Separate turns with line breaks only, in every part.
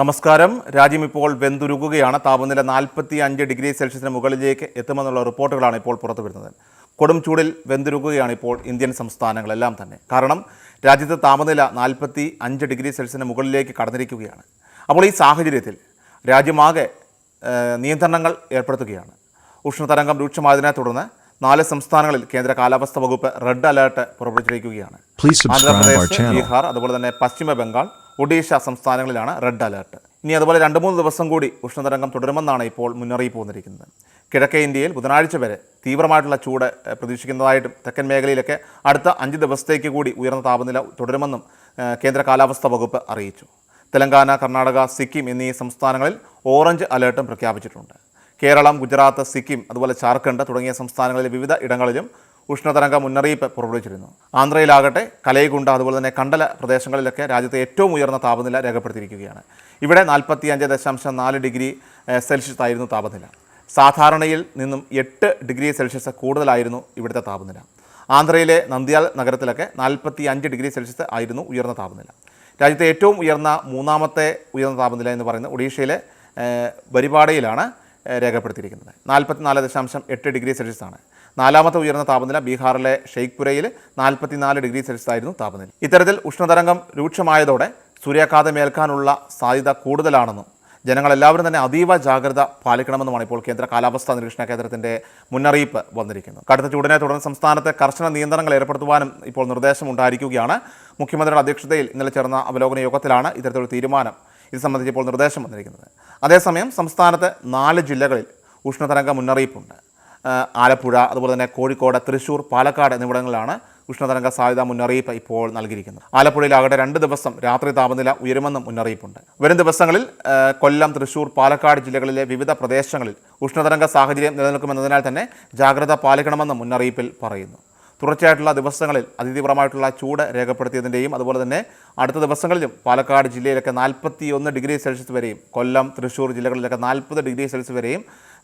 നമസ്കാരം രാജ്യം ഇപ്പോൾ വെന്തുരുകുകയാണ് താപനില നാൽപ്പത്തി അഞ്ച് ഡിഗ്രി സെൽഷ്യസിന് മുകളിലേക്ക് എത്തുമെന്നുള്ള റിപ്പോർട്ടുകളാണ് ഇപ്പോൾ പുറത്തു വരുന്നത് കൊടും ചൂടിൽ വെന്തുരുകുകയാണ് ഇപ്പോൾ ഇന്ത്യൻ സംസ്ഥാനങ്ങളെല്ലാം തന്നെ കാരണം രാജ്യത്തെ താപനില നാൽപ്പത്തി അഞ്ച് ഡിഗ്രി സെൽഷ്യസിന് മുകളിലേക്ക് കടന്നിരിക്കുകയാണ് അപ്പോൾ ഈ സാഹചര്യത്തിൽ രാജ്യമാകെ നിയന്ത്രണങ്ങൾ ഏർപ്പെടുത്തുകയാണ് ഉഷ്ണതരംഗം രൂക്ഷമായതിനെ തുടർന്ന് നാല് സംസ്ഥാനങ്ങളിൽ കേന്ദ്ര കാലാവസ്ഥാ വകുപ്പ് റെഡ് അലേർട്ട് പുറപ്പെടുവിച്ചിരിക്കുകയാണ് ആന്ധ്രാപ്രദേശ് ബീഹാർ അതുപോലെ തന്നെ പശ്ചിമ ബംഗാൾ ഒഡീഷ സംസ്ഥാനങ്ങളിലാണ് റെഡ് അലർട്ട് ഇനി അതുപോലെ രണ്ട് മൂന്ന് ദിവസം കൂടി ഉഷ്ണതരംഗം തുടരുമെന്നാണ് ഇപ്പോൾ മുന്നറിയിപ്പ് വന്നിരിക്കുന്നത് കിഴക്കേ ഇന്ത്യയിൽ ബുധനാഴ്ച വരെ തീവ്രമായിട്ടുള്ള ചൂട് പ്രതീക്ഷിക്കുന്നതായിട്ടും തെക്കൻ മേഖലയിലൊക്കെ അടുത്ത അഞ്ച് ദിവസത്തേക്ക് കൂടി ഉയർന്ന താപനില തുടരുമെന്നും കേന്ദ്ര കാലാവസ്ഥാ വകുപ്പ് അറിയിച്ചു തെലങ്കാന കർണാടക സിക്കിം എന്നീ സംസ്ഥാനങ്ങളിൽ ഓറഞ്ച് അലേർട്ടും പ്രഖ്യാപിച്ചിട്ടുണ്ട് കേരളം ഗുജറാത്ത് സിക്കിം അതുപോലെ ജാർഖണ്ഡ് തുടങ്ങിയ സംസ്ഥാനങ്ങളിലെ വിവിധ ഇടങ്ങളിലും ഉഷ്ണതരംഗ മുന്നറിയിപ്പ് പുറപ്പെടുവിച്ചിരുന്നു ആന്ധ്രയിലാകട്ടെ കലൈകുണ്ട അതുപോലെ തന്നെ കണ്ടല പ്രദേശങ്ങളിലൊക്കെ രാജ്യത്തെ ഏറ്റവും ഉയർന്ന താപനില രേഖപ്പെടുത്തിയിരിക്കുകയാണ് ഇവിടെ നാൽപ്പത്തി അഞ്ച് ദശാംശം നാല് ഡിഗ്രി സെൽഷ്യസ് ആയിരുന്നു താപനില സാധാരണയിൽ നിന്നും എട്ട് ഡിഗ്രി സെൽഷ്യസ് കൂടുതലായിരുന്നു ഇവിടുത്തെ താപനില ആന്ധ്രയിലെ നന്ദിയാൽ നഗരത്തിലൊക്കെ നാൽപ്പത്തി അഞ്ച് ഡിഗ്രി സെൽഷ്യസ് ആയിരുന്നു ഉയർന്ന താപനില രാജ്യത്തെ ഏറ്റവും ഉയർന്ന മൂന്നാമത്തെ ഉയർന്ന താപനില എന്ന് പറയുന്നത് ഒഡീഷയിലെ പരിപാടിയിലാണ് രേഖപ്പെടുത്തിയിരിക്കുന്നത് നാൽപ്പത്തിനാല് ദശാംശം എട്ട് ഡിഗ്രി സെൽഷ്യസ് ആണ് നാലാമത്തെ ഉയർന്ന താപനില ബീഹാറിലെ ഷെയ്ഖ്പുരയിൽ നാൽപ്പത്തിനാല് ഡിഗ്രി സെൽഷ്യസ് ആയിരുന്നു താപനില ഇത്തരത്തിൽ ഉഷ്ണതരംഗം രൂക്ഷമായതോടെ ഏൽക്കാനുള്ള സാധ്യത കൂടുതലാണെന്നും ജനങ്ങളെല്ലാവരും തന്നെ അതീവ ജാഗ്രത പാലിക്കണമെന്നുമാണ് ഇപ്പോൾ കേന്ദ്ര കാലാവസ്ഥാ നിരീക്ഷണ കേന്ദ്രത്തിന്റെ മുന്നറിയിപ്പ് വന്നിരിക്കുന്നത് കടുത്ത ചൂടിനെ തുടർന്ന് സംസ്ഥാനത്തെ കർശന നിയന്ത്രണങ്ങൾ ഏർപ്പെടുത്തുവാനും ഇപ്പോൾ നിർദ്ദേശം ഉണ്ടായിരിക്കുകയാണ് മുഖ്യമന്ത്രിയുടെ അധ്യക്ഷതയിൽ ഇന്നലെ ചേർന്ന അവലോകന യോഗത്തിലാണ് ഇത്തരത്തിലൊരു തീരുമാനം ഇത് സംബന്ധിച്ച് ഇപ്പോൾ നിർദ്ദേശം വന്നിരിക്കുന്നത് അതേസമയം സംസ്ഥാനത്ത് നാല് ജില്ലകളിൽ ഉഷ്ണതരംഗ മുന്നറിയിപ്പുണ്ട് ആലപ്പുഴ അതുപോലെ തന്നെ കോഴിക്കോട് തൃശ്ശൂർ പാലക്കാട് എന്നിവിടങ്ങളിലാണ് ഉഷ്ണതരംഗ സാധ്യതാ മുന്നറിയിപ്പ് ഇപ്പോൾ നൽകിയിരിക്കുന്നത് ആലപ്പുഴയിൽ ആകട്ടെ രണ്ട് ദിവസം രാത്രി താപനില ഉയരുമെന്നും മുന്നറിയിപ്പുണ്ട് വരും ദിവസങ്ങളിൽ കൊല്ലം തൃശ്ശൂർ പാലക്കാട് ജില്ലകളിലെ വിവിധ പ്രദേശങ്ങളിൽ ഉഷ്ണതരംഗ സാഹചര്യം നിലനിൽക്കുമെന്നതിനാൽ തന്നെ ജാഗ്രത പാലിക്കണമെന്നും മുന്നറിയിപ്പിൽ പറയുന്നു തുടർച്ചയായിട്ടുള്ള ദിവസങ്ങളിൽ അതിതീവ്രമായിട്ടുള്ള ചൂട് രേഖപ്പെടുത്തിയതിൻ്റെയും അതുപോലെ തന്നെ അടുത്ത ദിവസങ്ങളിലും പാലക്കാട് ജില്ലയിലൊക്കെ നാൽപ്പത്തി ഒന്ന് ഡിഗ്രി സെൽഷ്യസ് വരെയും കൊല്ലം തൃശ്ശൂർ ജില്ലകളിലൊക്കെ നാൽപ്പത് ഡിഗ്രി സെൽഷ്യസ് വരെയും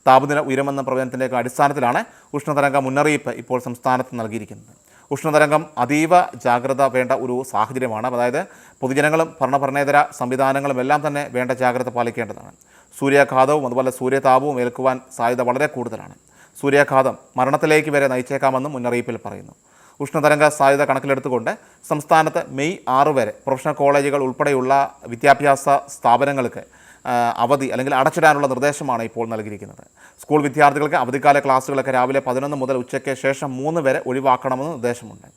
താപനില ഉയരുമെന്ന പ്രവചനത്തിൻ്റെയൊക്കെ അടിസ്ഥാനത്തിലാണ് ഉഷ്ണതരംഗ മുന്നറിയിപ്പ് ഇപ്പോൾ സംസ്ഥാനത്ത് നൽകിയിരിക്കുന്നത് ഉഷ്ണതരംഗം അതീവ ജാഗ്രത വേണ്ട ഒരു സാഹചര്യമാണ് അതായത് പൊതുജനങ്ങളും ഭരണഭരണേതര സംവിധാനങ്ങളും എല്ലാം തന്നെ വേണ്ട ജാഗ്രത പാലിക്കേണ്ടതാണ് സൂര്യാഘാതവും അതുപോലെ സൂര്യതാപവും ഏൽക്കുവാൻ സാധ്യത വളരെ കൂടുതലാണ് സൂര്യാഘാതം മരണത്തിലേക്ക് വരെ നയിച്ചേക്കാമെന്നും മുന്നറിയിപ്പിൽ പറയുന്നു ഉഷ്ണതരംഗ സാധ്യത കണക്കിലെടുത്തുകൊണ്ട് സംസ്ഥാനത്ത് മെയ് ആറ് വരെ പ്രൊഫഷണൽ കോളേജുകൾ ഉൾപ്പെടെയുള്ള വിദ്യാഭ്യാസ സ്ഥാപനങ്ങൾക്ക് അവധി അല്ലെങ്കിൽ അടച്ചിടാനുള്ള നിർദ്ദേശമാണ് ഇപ്പോൾ നൽകിയിരിക്കുന്നത് സ്കൂൾ വിദ്യാർത്ഥികൾക്ക് അവധിക്കാല ക്ലാസ്സുകളൊക്കെ രാവിലെ പതിനൊന്ന് മുതൽ ഉച്ചയ്ക്ക് ശേഷം മൂന്ന് വരെ ഒഴിവാക്കണമെന്ന് നിർദ്ദേശമുണ്ട്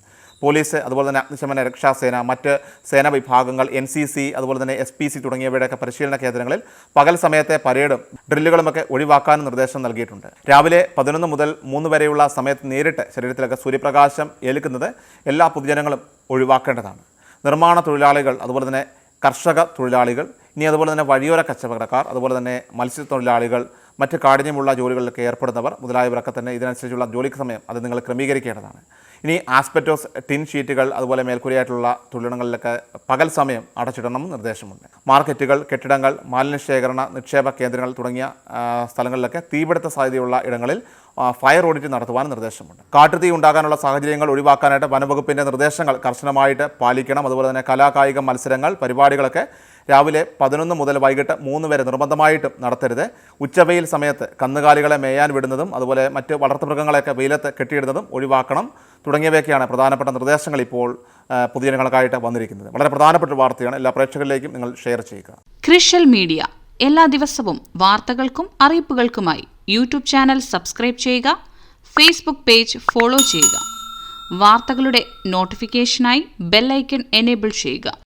പോലീസ് അതുപോലെ തന്നെ അഗ്നിശമന രക്ഷാസേന മറ്റ് സേനാ വിഭാഗങ്ങൾ എൻ സി സി അതുപോലെ തന്നെ എസ് പി സി തുടങ്ങിയവയുടെയൊക്കെ പരിശീലന കേന്ദ്രങ്ങളിൽ പകൽ സമയത്തെ പരേഡും ഡ്രില്ലുകളുമൊക്കെ ഒഴിവാക്കാനും നിർദ്ദേശം നൽകിയിട്ടുണ്ട് രാവിലെ പതിനൊന്ന് മുതൽ മൂന്ന് വരെയുള്ള സമയത്ത് നേരിട്ട് ശരീരത്തിലൊക്കെ സൂര്യപ്രകാശം ഏൽക്കുന്നത് എല്ലാ പൊതുജനങ്ങളും ഒഴിവാക്കേണ്ടതാണ് നിർമ്മാണ തൊഴിലാളികൾ അതുപോലെ തന്നെ കർഷക തൊഴിലാളികൾ ഇനി അതുപോലെ തന്നെ വഴിയോര കച്ചവടക്കാർ അതുപോലെ തന്നെ മത്സ്യത്തൊഴിലാളികൾ മറ്റ് കാഠിന്യമുള്ള ജോലികളിലൊക്കെ ഏർപ്പെടുന്നവർ മുതലായവരൊക്കെ തന്നെ ഇതിനനുസരിച്ചുള്ള ജോലിക്ക് സമയം അത് നിങ്ങൾ ക്രമീകരിക്കേണ്ടതാണ് ഇനി ആസ്പെറ്റോസ് ടിൻ ഷീറ്റുകൾ അതുപോലെ മേൽക്കൂരയായിട്ടുള്ള തുള്ളിടങ്ങളിലൊക്കെ പകൽ സമയം അടച്ചിടണമെന്ന് നിർദ്ദേശമുണ്ട് മാർക്കറ്റുകൾ കെട്ടിടങ്ങൾ മാലിന്യശേഖരണ നിക്ഷേപ കേന്ദ്രങ്ങൾ തുടങ്ങിയ സ്ഥലങ്ങളിലൊക്കെ തീപിടുത്ത സാധ്യതയുള്ള ഇടങ്ങളിൽ ഫയർ ഓഡിറ്റ് നടത്തുവാനും നിർദ്ദേശമുണ്ട് കാട്ടുതീ ഉണ്ടാകാനുള്ള സാഹചര്യങ്ങൾ ഒഴിവാക്കാനായിട്ട് വനവകുപ്പിൻ്റെ നിർദ്ദേശങ്ങൾ കർശനമായിട്ട് പാലിക്കണം അതുപോലെ തന്നെ കലാകായിക മത്സരങ്ങൾ പരിപാടികളൊക്കെ രാവിലെ പതിനൊന്ന് മുതൽ വൈകിട്ട് മൂന്ന് വരെ നിർബന്ധമായിട്ടും നടത്തരുത് ഉച്ചവെയിൽ സമയത്ത് കന്നുകാലികളെ മേയാൻ വിടുന്നതും അതുപോലെ മറ്റ് വളർത്തുമൃഗങ്ങളെയൊക്കെ വെയിലത്ത് കെട്ടിയിടുന്നതും ഒഴിവാക്കണം തുടങ്ങിയവയൊക്കെയാണ് പ്രധാനപ്പെട്ട നിർദ്ദേശങ്ങൾ ഇപ്പോൾ പൊതുജനങ്ങൾക്കായിട്ട് വന്നിരിക്കുന്നത് വളരെ പ്രധാനപ്പെട്ട വാർത്തയാണ് എല്ലാ പ്രേക്ഷകരിലേക്കും നിങ്ങൾ ഷെയർ ചെയ്യുക ക്രിഷ്യൽ മീഡിയ എല്ലാ ദിവസവും വാർത്തകൾക്കും അറിയിപ്പുകൾക്കുമായി യൂട്യൂബ് ചാനൽ സബ്സ്ക്രൈബ് ചെയ്യുക ഫേസ്ബുക്ക് പേജ് ഫോളോ ചെയ്യുക വാർത്തകളുടെ നോട്ടിഫിക്കേഷനായി ബെല്ലൈക്കൺ എനേബിൾ ചെയ്യുക